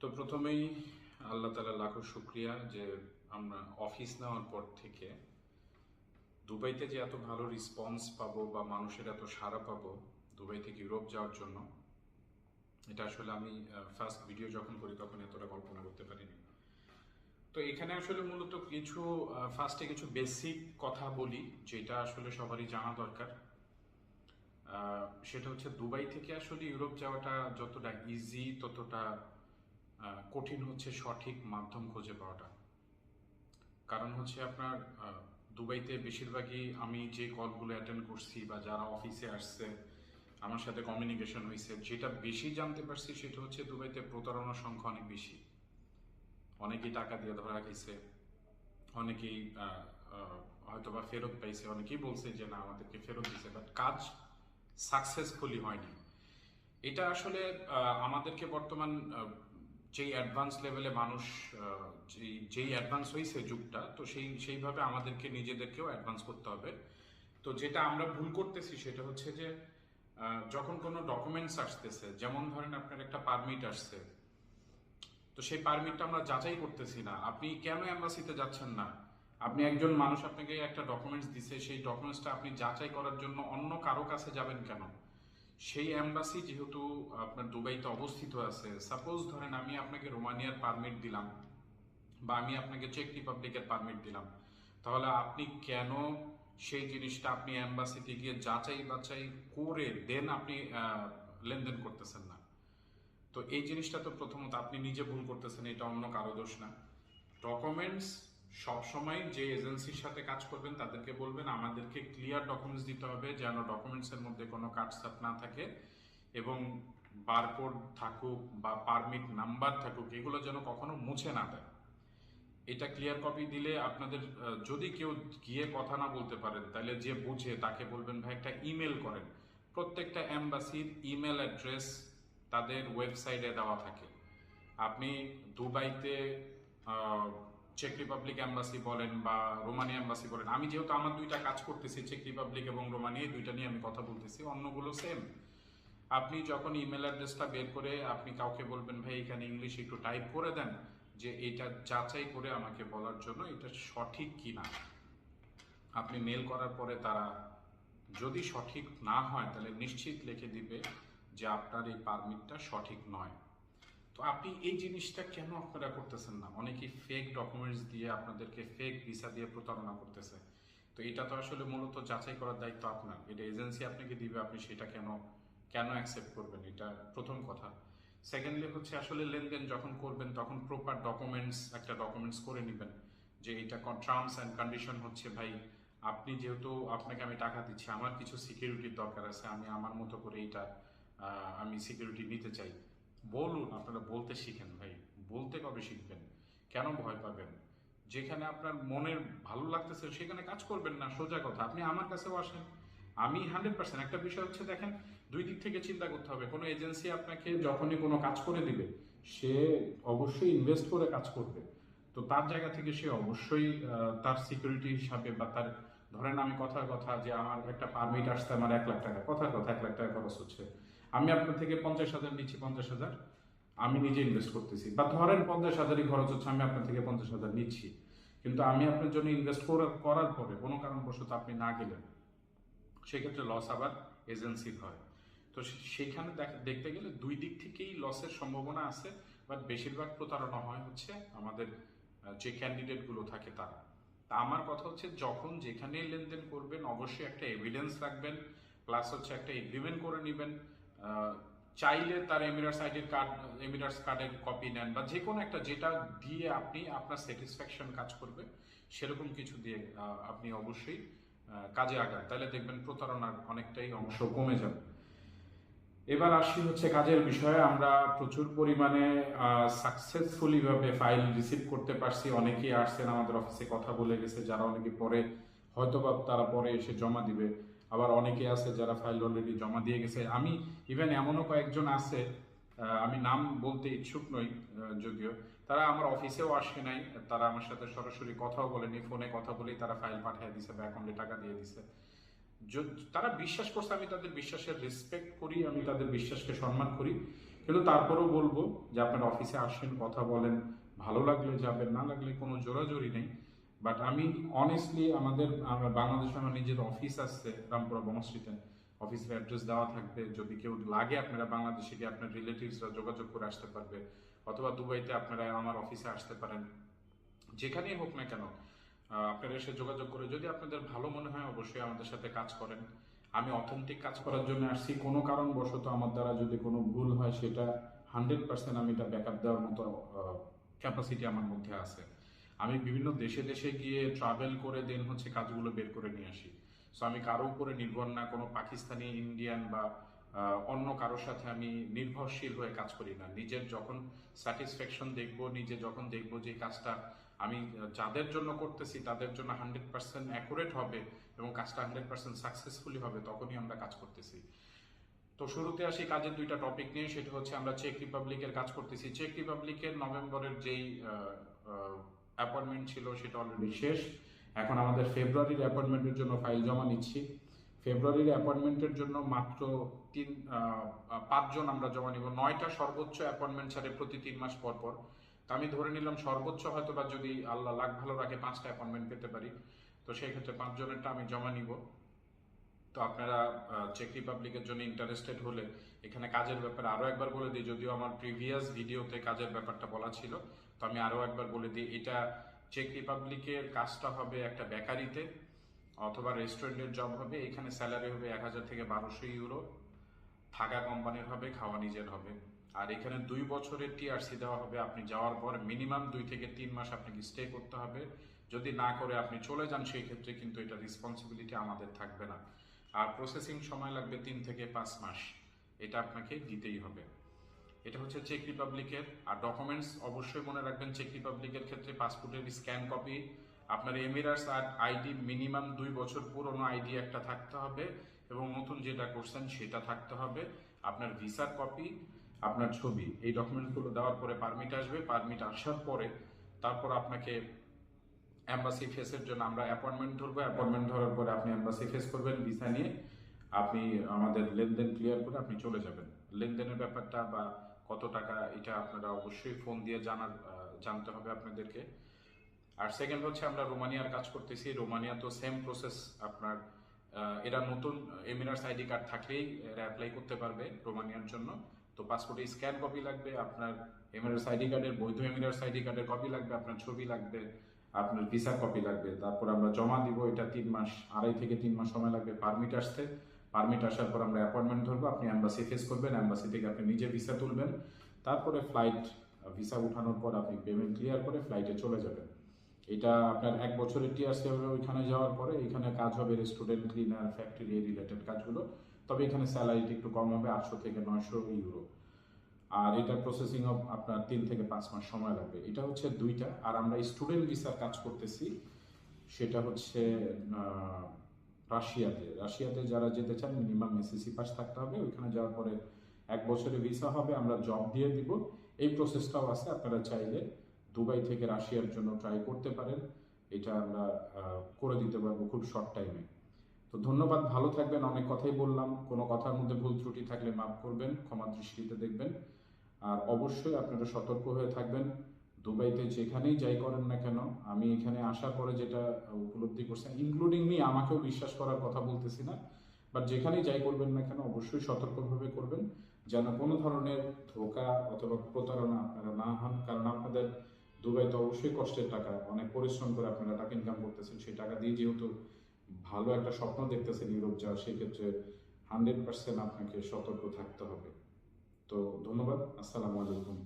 তো প্রথমেই আল্লাহ তালা লাখো শুক্রিয়া যে আমরা অফিস নেওয়ার পর থেকে দুবাইতে যে এত ভালো রেসপন্স পাবো বা মানুষের এত সাড়া পাবো, দুবাই থেকে ইউরোপ যাওয়ার জন্য, এটা আসলে আমি ফার্স্ট ভিডিও যখন করি তখন এতটা কল্পনা করতে পারিনি। তো এখানে আসলে মূলত কিছু ফার্স্টে কিছু বেসিক কথা বলি, যেটা আসলে সবারই জানা দরকার। সেটা হচ্ছে দুবাই থেকে আসলে ইউরোপ যাওয়াটা যতটা ইজি ততটা কঠিন হচ্ছে সঠিক মাধ্যম খুঁজে পাওয়াটা। কারণ হচ্ছে আপনার দুবাইতে বেশিরভাগই আমি যে কলগুলো অ্যাটেন্ড করছি বা যারা অফিসে আসছে, আমার সাথে কমিউনিকেশন হয়েছে যেটা বেশি জানতে পারছি সেটা হচ্ছে দুবাইতে প্রতারণার সংখ্যা অনেক বেশি। অনেকেই টাকা দিয়ে ধরা গেছে অনেকেই হয়তো বা ফেরত পাইছে, অনেকেই বলছে যে না, আমাদেরকে ফেরত দিছে বাট কাজ সাকসেসফুলি হয়নি। এটা আসলে আমাদেরকে বর্তমান যেই অ্যাডভান্স লেভেলে মানুষ যেই যেই অ্যাডভান্স হয়েছে যুগটা, তো সেই, সেইভাবে আমাদেরকে নিজেদেরকেও অ্যাডভান্স করতে হবে। তো যেটা আমরা ভুল করতেছি সেটা হচ্ছে যে যখন কোনো ডকুমেন্টস আসতেছে, যেমন ধরেন আপনার একটা পারমিট আসছে, তো সেই পারমিটটা আমরা যাচাই করতেছি না। আপনি কেন অ্যাম্বাসিতে যাচ্ছেন না? আপনি একজন মানুষ আপনাকে একটা ডকুমেন্টস দিছে, সেই ডকুমেন্টসটা আপনি যাচাই করার জন্য অন্য কারও কাছে যাবেন কেন? সেই অ্যাম্বাসি যেহেতু আপনার দুবাইতে অবস্থিত আছে সাপোজ ধরেন আমি আপনাকে রোমানিয়ার পারমিট দিলাম, বা আমি আপনাকে চেক রিপাবলিকের পারমিট দিলাম, তাহলে আপনি কেন সেই জিনিসটা আপনি অ্যাম্বাসিতে গিয়ে যাচাই বাছাই করে দেন আপনি লেনদেন করতেছেন না? তো এই জিনিসটা তো প্রথমত আপনি নিজে ভুল করতেছেন, এটা অন্য কারও দোষ না। ডকুমেন্টস সবসময় যে এজেন্সির সাথে কাজ করবেন তাদেরকে বলবেন, আমাদেরকে ক্লিয়ার ডকুমেন্টস দিতে হবে যেন ডকুমেন্টসের মধ্যে কোনো কাটসাট না থাকে এবং বারকোড থাকুক বা পারমিট নাম্বার থাকুক, এগুলো যেন কখনো মুছে না দেয়। এটা ক্লিয়ার কপি দিলে আপনাদের যদি কেউ গিয়ে কথা না বলতে পারেন, তাহলে যে বুঝে তাকে বলবেন, ভাই, একটা ইমেল করেন। প্রত্যেকটা অ্যাম্বাসির ইমেল অ্যাড্রেস তাদের ওয়েবসাইটে দেওয়া থাকে। আপনি দুবাইতে চেক রিপাবলিক অ্যাম্বাসি বলেন বা রোমানিয়া অ্যাম্বাসি বলেন, আমি যেহেতু আমার দুইটা কাজ করতেছি চেক রিপাবলিক এবং রোমানিয়া এই দুইটা নিয়ে আমি কথা বলতেছি, অন্যগুলো সেম আপনি যখন ইমেল অ্যাড্রেসটা বের করে আপনি কাউকে বলবেন, ভাই, এখানে ইংলিশ একটু টাইপ করে দেন, যে এটা যাচাই করে আমাকে বলার জন্য এটা সঠিক কি না আপনি মেল করার পরে তারা যদি সঠিক না হয়, তাহলে নিশ্চিত লিখে দিবে যে আপনার এই পারমিটটা সঠিক নয়। তো আপনি এই জিনিসটা কেন আপনারা করতেছেন না? অনেকেই ফেক ডকুমেন্টস দিয়ে আপনাদেরকে ফেক ভিসা দিয়ে প্রতারণা করতেছে। তো এটা তো আসলে মূলত যাচাই করার দায়িত্ব আপনার। এটা এজেন্সি আপনাকে দিবে আপনি সেটা কেন কেন অ্যাকসেপ্ট করবেন? এটা প্রথম কথা। সেকেন্ডলি হচ্ছে আসলে লেনদেন যখন করবেন তখন প্রপার ডকুমেন্টস একটা ডকুমেন্টস করে নেবেন যে এটা টার্মস অ্যান্ড কন্ডিশন হচ্ছে ভাই আপনি যেহেতু আপনাকে আমি টাকা দিচ্ছি আমার কিছু সিকিউরিটির দরকার আছে আমি আমার মতো করে আহ, আমি সিকিউরিটি নিতে চাই। বলুন, আপনারা বলতে শিখেন ভাই, বলতে কবে শিখবেন? কেন ভয় পাবেন? যেখানে আপনার মনের ভালো লাগতেছে, সেখানে কাজ করবেন না, সোজা কথা। আপনি আমার কাছেও আসেন। আমি হান্ড্রেড পার্সেন্ট একটা বিষয় হচ্ছে, দেখেন, দুই দিক থেকে চিন্তা করতে হবে। কোনো এজেন্সি আপনাকে যখনই কোনো কাজ করে দিবে, সে অবশ্যই ইনভেস্ট করে কাজ করবে। তো তার জায়গা থেকে সে অবশ্যই তার সিকিউরিটি হিসাবে বা তার, ধরেন আমি কথার কথা যে, আমার একটা পারমিট আসতে আমার এক লাখ টাকা। কথার কথা, এক লাখ টাকা খরচ হচ্ছে। আমি আপনার থেকে পঞ্চাশ হাজার নিচ্ছি, পঞ্চাশ হাজার। আমি নিজে ইনভেস্ট করতেছি। বা ধরেন পঞ্চাশ হাজারই খরচ হচ্ছে, আমি আপনার থেকে পঞ্চাশ হাজার নিচ্ছি। কিন্তু আমি আপনার জন্য ইনভেস্ট করার পরে কোনো কারণবশত আপনি না গেলেন, সেক্ষেত্রে লস আবার এজেন্সির হয়। তো সেখানে দেখ- দেখতে গেলে দুই দিক থেকেই লসের সম্ভাবনা আছে বাট বেশিরভাগ প্রতারণা হয় হচ্ছে আমাদের যে ক্যান্ডিডেটগুলো থাকে তারা। তা আমার কথা হচ্ছে যখন যেখানেই লেনদেন করবেন, অবশ্যই একটা এভিডেন্স রাখবেন প্লাস হচ্ছে একটা এগ্রিমেন্ট করে নেবেন। চাইলে তার এমিরাটস আইডির কার্ড এমিরাটস কার্ডের কপি নেন বা যে কোনো একটা যেটা দিয়ে আপনি আপনার স্যাটিসফ্যাকশন কাজ করবে সেরকম কিছু দিয়ে আপনি অবশ্যই কাজে আগান। তাহলে দেখবেন প্রতারণার অনেকটাই অংশ কমে যাবে। এবার আসি হচ্ছে কাজের বিষয়ে। আমরা প্রচুর পরিমাণে সাকসেসফুলি ভাবে ফাইল রিসিভ করতে পারছি। অনেকেই আসছেন আমাদের অফিসে কথা বলে গেছে। যারা অনেকে পরে হয়তো বা তারা পরে এসে জমা দিবে। আবার অনেকে আছে যারা ফাইল অলরেডি জমা দিয়ে গেছে। আমি ইভেন এমনও কয়েকজন আছে আমি নাম বলতে ইচ্ছুক নই যদিও। তারা আমার অফিসেও আসে নাই, তারা আমার সাথে সরাসরি কথাও বলেনি ফোনে কথা বলেই তারা ফাইল পাঠিয়ে দিছে বা অ্যাকাউন্টে টাকা দিয়ে দিছে। তারা বিশ্বাস করছে আমি তাদের বিশ্বাসের রেসপেক্ট করি, আমি তাদের বিশ্বাসকে সম্মান করি। কিন্তু তারপরেও বলব যে আপনার অফিসে আসেন, কথা বলেন, ভালো লাগলে যাবেন, না লাগলে কোনো জোরাজোরি নেই। বাট আমি অনেস্টলি আমাদের, আমরা বাংলাদেশে আমার নিজের অফিস আসছে রামপুরা বনশ্রীতে অফিসের অ্যাড্রেস দেওয়া থাকবে। যদি কেউ লাগে আপনারা বাংলাদেশে গিয়ে আপনার রিলেটিভসরা যোগাযোগ করে আসতে পারবে। অথবা দুবাইতে আপনারা আমার অফিসে আসতে পারেন। যেখানেই হোক না কেন আপনারা এসে যোগাযোগ করে, যদি আপনাদের ভালো মনে হয় অবশ্যই আমাদের সাথে কাজ করেন। আমি অথেন্টিক কাজ করার জন্য আসছি। কোনো কারণবশত আমার দ্বারা যদি কোনো ভুল হয়, সেটা হান্ড্রেড পার্সেন্ট আমি এটা ব্যাকআপ দেওয়ার মতো ক্যাপাসিটি আমার মধ্যে আছে। আমি বিভিন্ন দেশে দেশে গিয়ে ট্রাভেল করে দেন হচ্ছে কাজগুলো বের করে নিয়ে আসি। সো আমি কারও উপরে নির্ভর না, কোনো পাকিস্তানি ইন্ডিয়ান বা অন্য কারোর সাথে আমি নির্ভরশীল হয়ে কাজ করি না। নিজের যখন স্যাটিসফ্যাকশন দেখব, নিজে যখন দেখব যে কাজটা আমি যাদের জন্য করতেছি, তাদের জন্য হান্ড্রেড পার্সেন্ট অ্যাকুরেট হবে এবং কাজটা হান্ড্রেড পার্সেন্ট সাকসেসফুলি হবে, তখনই আমরা কাজ করতেছি। তো শুরুতে আসি কাজের দুইটা টপিক নিয়ে, সেটা হচ্ছে আমরা চেক রিপাবলিকের কাজ করতেছি। চেক রিপাবলিকের নভেম্বরের যেই অ্যাপয়েন্টমেন্ট ছিল, সেটা অলরেডি শেষ। এখন আমাদের ফেব্রুয়ারির অ্যাপয়েন্টমেন্টের জন্য ফাইল জমা নিচ্ছি। ফেব্রুয়ারির অ্যাপয়েন্টমেন্টের জন্য মাত্র তিন পাঁচজন আমরা জমা নিব। নয়টা সর্বোচ্চ অ্যাপয়েন্টমেন্ট ছাড়ে প্রতি তিন মাস পর পর। তো আমি ধরে নিলাম সর্বোচ্চ হয়তো বা যদি আল্লাহ লাখ ভালো রাখে পাঁচটা অ্যাপয়েন্টমেন্ট পেতে পারি। তো সেই ক্ষেত্রে পাঁচজনেরটা আমি জমা নিব। তো আপনারা চেক রিপাবলিকের জন্য ইন্টারেস্টেড হলে এখানে কাজের ব্যাপারে আরও একবার বলে দিই, যদিও আমার প্রিভিয়াস ভিডিওতে কাজের ব্যাপারটা বলা ছিল তো আমি আরও একবার বলে দিই, এটা চেক রিপাবলিকের কাজটা হবে একটা বেকারিতে অথবা রেস্টুরেন্টের জব হবে, এখানে স্যালারি হবে এক হাজার থেকে বারোশো ইউরো থাকা কোম্পানির হবে, খাওয়া নিজের হবে। আর এখানে দুই বছরের টিআরসি দেওয়া হবে, আপনি যাওয়ার পর মিনিমাম দুই থেকে তিন মাস আপনাকে স্টে করতে হবে। যদি না করে আপনি চলে যান, সেই ক্ষেত্রে কিন্তু এটা রেসপন্সিবিলিটি আমাদের থাকবে না। আর প্রসেসিং সময় লাগবে তিন থেকে পাঁচ মাস, এটা আপনাকে দিতেই হবে। এটা হচ্ছে চেক রিপাবলিকের আর ডকুমেন্টস অবশ্যই মনে রাখবেন চেক রিপাবলিকের ক্ষেত্রে পাসপোর্টের স্ক্যান কপি আপনার এমিরাটস আর আইডি মিনিমাম দুই বছর পুরনো আইডি একটা থাকতে হবে এবং নতুন যেটা করছেন সেটা থাকতে হবে। আপনার ভিসার কপি আপনার ছবি, এই ডকুমেন্টসগুলো দেওয়ার পরে পারমিট আসবে। পারমিট আসার পরে তারপর আপনাকে অ্যাম্বাসি ফেসের জন্য আমরা অ্যাপয়েন্টমেন্ট ধরবো। অ্যাপয়েন্টমেন্ট ধরার পরে আপনি অ্যাম্বাসি ফেস করবেন ভিসা নিয়ে। আপনি আমাদের লেনদেন ক্লিয়ার করে আপনি চলে যাবেন। লেনদেনের ব্যাপারটা বা কত টাকা এটা আপনারা অবশ্যই ফোন দিয়ে জানার জানতে হবে আপনাদেরকে। আর সেকেন্ড হচ্ছে আমরা রোমানিয়ার কাজ করতেছি। রোমানিয়া তো সেম প্রসেস আপনার এরা নতুন এমিরাটস আইডি কার্ড থাকলেই এরা অ্যাপ্লাই করতে পারবে রোমানিয়ার জন্য। তো পাসপোর্টে স্ক্যান কপি লাগবে, আপনার এমিরাটস আইডি কার্ডের বৈধ এমিরাটস আইডি কার্ডের কপি লাগবে, আপনার ছবি লাগবে, আপনার ভিসা কপি লাগবে। তারপর আমরা জমা দিব, এটা তিন মাস, আড়াই থেকে তিন মাস সময় লাগবে পারমিট আসতে পারমিট আসার পর আমরা অ্যাপয়েন্টমেন্ট ধরবো, আপনি অ্যাম্বাসি ফেস করবেন অ্যাম্বাসি থেকে আপনি নিজে ভিসা তুলবেন, তারপরে ফ্লাইট ভিসা উঠানোর পর আপনি পেমেন্ট ক্লিয়ার করে ফ্লাইটে চলে যাবেন। এটা আপনার এক বছরের টিআরসি হবে ওইখানে যাওয়ার পরে, এখানে কাজ হবে রেস্টুরেন্ট ক্লিনার ফ্যাক্টরি রিলেটেড কাজগুলো, তবে এখানে স্যালারিটা একটু কম হবে, আটশো থেকে নয়শো ইউরো আর এটা প্রসেসিং অফ আপনার তিন থেকে পাঁচ মাস সময় লাগবে। এটা হচ্ছে দুইটা, আর আমরা স্টুডেন্ট ভিসার কাজ করতেছি, সেটা হচ্ছে রাশিয়াতে। রাশিয়াতে যারা যেতে চান মিনিমাম এসএসসি পাস থাকতে হবে। ওইখানে যাওয়ার পরে এক বছরের ভিসা হবে, আমরা জব দিয়ে দিব। এই প্রসেসটাও আছে, আপনারা চাইলে দুবাই থেকে রাশিয়ার জন্য ট্রাই করতে পারেন। এটা আমরা করে দিতে পারব খুব শর্ট টাইমে তো ধন্যবাদ, ভালো থাকবেন। অনেক কথাই বললাম। কোনো কথার মধ্যে ভুল ত্রুটি থাকলে মাফ করবেন, ক্ষমা দৃষ্টিতে দেখবেন। আর অবশ্যই আপনারা সতর্ক হয়ে থাকবেন। দুবাইতে যেখানেই যাই করেন না কেন, আমি এখানে আসার পরে যেটা উপলব্ধি করছেন ইনক্লুডিং মি আমাকেও বিশ্বাস করার কথা বলতেছি না বাট যেখানেই যাই করবেন না কেন, অবশ্যই সতর্কভাবে করবেন, যেন কোনো ধরনের ধোকা অথবা প্রতারণা আপনারা না হন, কারণ আপনাদের দুবাইতে অবশ্যই কষ্টের টাকা, অনেক পরিশ্রম করে আপনারা টাকা ইনকাম করতেছেন, সেই টাকা দিয়ে যেহেতু ভালো একটা স্বপ্ন দেখতেছেন ইউরোপ যাওয়ার সেক্ষেত্রে হান্ড্রেড পার্সেন্ট আপনাকে সতর্ক থাকতে হবে। তো ধন্যবাদ, আসসালামু আলাইকুম।